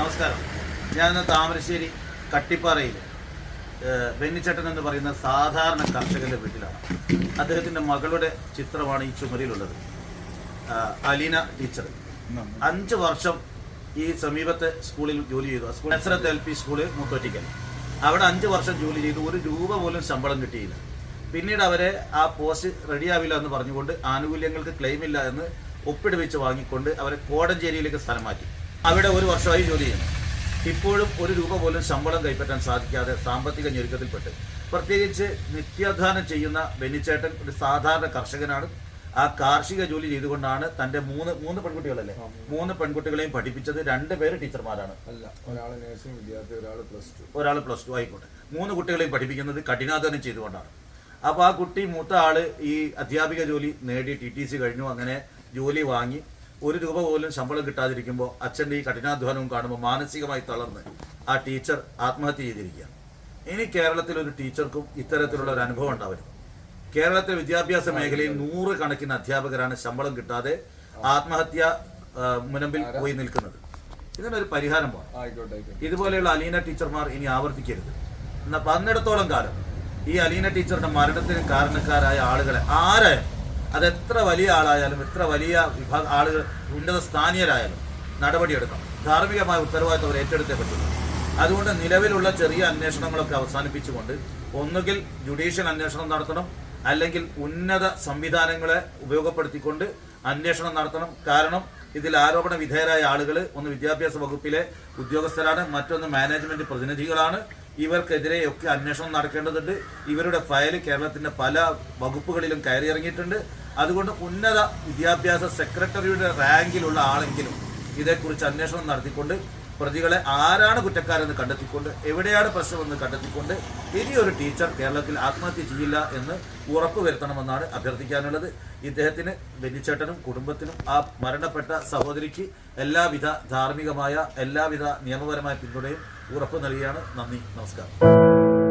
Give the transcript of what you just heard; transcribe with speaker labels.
Speaker 1: നമസ്കാരം. ഞാൻ താമരശ്ശേരി കട്ടിപ്പാറയിൽ ബെന്നിച്ചട്ടൻ എന്ന് പറയുന്ന സാധാരണ കർഷകന്റെ വീട്ടിലാണ്. അദ്ദേഹത്തിന്റെ മകളുടെ ചിത്രമാണ് ഈ ചുമരിലുള്ളത്. അലീന ടീച്ചർ. അഞ്ച് വർഷം ഈ സമീപത്തെ സ്കൂളിൽ ജോലി ചെയ്തു. School Nazareth L P school Muthottikkal. അവിടെ അഞ്ച് വർഷം ജോലി ചെയ്തു. ഒരു രൂപ പോലും ശമ്പളം കിട്ടിയില്ല. പിന്നീട് അവരെ ആ പോസ്റ്റ് റെഡിയാവില്ല എന്ന് പറഞ്ഞുകൊണ്ട് ആനുകൂല്യങ്ങൾക്ക് ക്ലെയിമില്ല എന്ന് ഒപ്പിടുവിച്ച് വാങ്ങിക്കൊണ്ട് അവരെ കോടഞ്ചേരിയിലേക്ക് സ്ഥലം മാറ്റി. അവിടെ ഒരു വർഷമായി ജോലി ചെയ്യുന്നു. ഇപ്പോഴും ഒരു രൂപ പോലും ശമ്പളം കൈപ്പറ്റാൻ സാധിക്കാതെ സാമ്പത്തിക ഞെരുക്കത്തിൽപ്പെട്ട്. പ്രത്യേകിച്ച് നിത്യാധാനം ചെയ്യുന്ന ബെന്നിച്ചേട്ടൻ ഒരു സാധാരണ കർഷകനാണ്. ആ കാർഷിക ജോലി ചെയ്തുകൊണ്ടാണ് തന്റെ മൂന്ന് മൂന്ന് പെൺകുട്ടികളല്ലേ? മൂന്ന്. പെൺകുട്ടികളെയും പഠിപ്പിച്ചത് രണ്ട് പേര് ടീച്ചർമാരാണ്.
Speaker 2: അല്ല ഒരാൾ നഴ്സിംഗ് വിദ്യാർത്ഥി ഒരാൾ പ്ലസ് ടു.
Speaker 1: ഒരാൾ പ്ലസ് ടു ആയിക്കോട്ടെ. മൂന്ന് കുട്ടികളെയും പഠിപ്പിക്കുന്നത് കഠിനാധ്വാനം ചെയ്തുകൊണ്ടാണ്. അപ്പോൾ ആ കുട്ടി മൂത്ത ആൾ ഈ അധ്യാപിക ജോലി നേടി ടി ടി സി കഴിഞ്ഞു അങ്ങനെ ജോലി വാങ്ങി. ഒരു രൂപ പോലും ശമ്പളം കിട്ടാതിരിക്കുമ്പോൾ അച്ഛന്റെ ഈ കഠിനാധ്വാനവും കാണുമ്പോൾ മാനസികമായി തളർന്ന് ആ ടീച്ചർ ആത്മഹത്യ ചെയ്തിരിക്കുകയാണ്. ഇനി കേരളത്തിൽ ഒരു ടീച്ചർക്കും ഇത്തരത്തിലുള്ള ഒരു അനുഭവം ഉണ്ടാവരുത്. കേരളത്തിലെ വിദ്യാഭ്യാസ മേഖലയിൽ നൂറ് കണക്കിന് അധ്യാപകരാണ് ശമ്പളം കിട്ടാതെ ആത്മഹത്യ മുനമ്പിൽ പോയി നിൽക്കുന്നത്. ഇതിനൊരു പരിഹാരം വേണം. ഇതുപോലെയുള്ള അലീന ടീച്ചർമാർ ഇനി ആവർത്തിക്കരുത്. എന്നാൽ പന്നിടത്തോളം കാലം ഈ അലീന ടീച്ചറുടെ മരണത്തിന് കാരണക്കാരായ ആളുകളെ ആരായാലും അത് എത്ര വലിയ ആളായാലും എത്ര വലിയ വിഭാഗ ആളുകൾ ഉന്നത സ്ഥാനീയരായാലും നടപടിയെടുക്കണം. ധാർമ്മികമായ ഉത്തരവാദിത്വം അവർ ഏറ്റെടുത്തേ പറ്റുള്ളൂ. അതുകൊണ്ട് നിലവിലുള്ള ചെറിയ അന്വേഷണങ്ങളൊക്കെ അവസാനിപ്പിച്ചുകൊണ്ട് ഒന്നുകിൽ ജുഡീഷ്യൽ അന്വേഷണം നടത്തണം അല്ലെങ്കിൽ ഉന്നത സംവിധാനങ്ങളെ ഉപയോഗപ്പെടുത്തിക്കൊണ്ട് അന്വേഷണം നടത്തണം. കാരണം ഇതിൽ ആരോപണ വിധേയരായ ആളുകൾ ഒന്ന് വിദ്യാഭ്യാസ വകുപ്പിലെ ഉദ്യോഗസ്ഥരാണ് മറ്റൊന്ന് മാനേജ്മെന്റ് പ്രതിനിധികളാണ്. ഇവർക്കെതിരെയൊക്കെ അന്വേഷണം നടക്കേണ്ടതുണ്ട്. ഇവരുടെ ഫയൽ കേരളത്തിന്റെ പല വകുപ്പുകളിലും കയറിയിറങ്ങിയിട്ടുണ്ട്. അതുകൊണ്ട് ഉന്നത വിദ്യാഭ്യാസ സെക്രട്ടറിയുടെ റാങ്കിലുള്ള ആളെങ്കിലും ഇതേക്കുറിച്ച് അന്വേഷണം നടത്തിക്കൊണ്ട് പ്രതികളെ ആരാണ് കുറ്റക്കാരെന്ന് കണ്ടെത്തിക്കൊണ്ട് എവിടെയാണ് പ്രശ്നമെന്ന് കണ്ടെത്തിക്കൊണ്ട് ഇനിയൊരു ടീച്ചർ കേരളത്തിൽ ആത്മഹത്യ ചെയ്യില്ല എന്ന് ഉറപ്പുവരുത്തണമെന്നാണ് അഭ്യർത്ഥിക്കാനുള്ളത്. ഇദ്ദേഹത്തിന് ബെന്നിച്ചേട്ടനും കുടുംബത്തിനും ആ മരണപ്പെട്ട സഹോദരിക്ക് എല്ലാവിധ ധാർമ്മികമായ എല്ലാവിധ നിയമപരമായ പിന്തുണയും ഉറപ്പ് നൽകുകയാണ് നന്ദി നമസ്കാരം.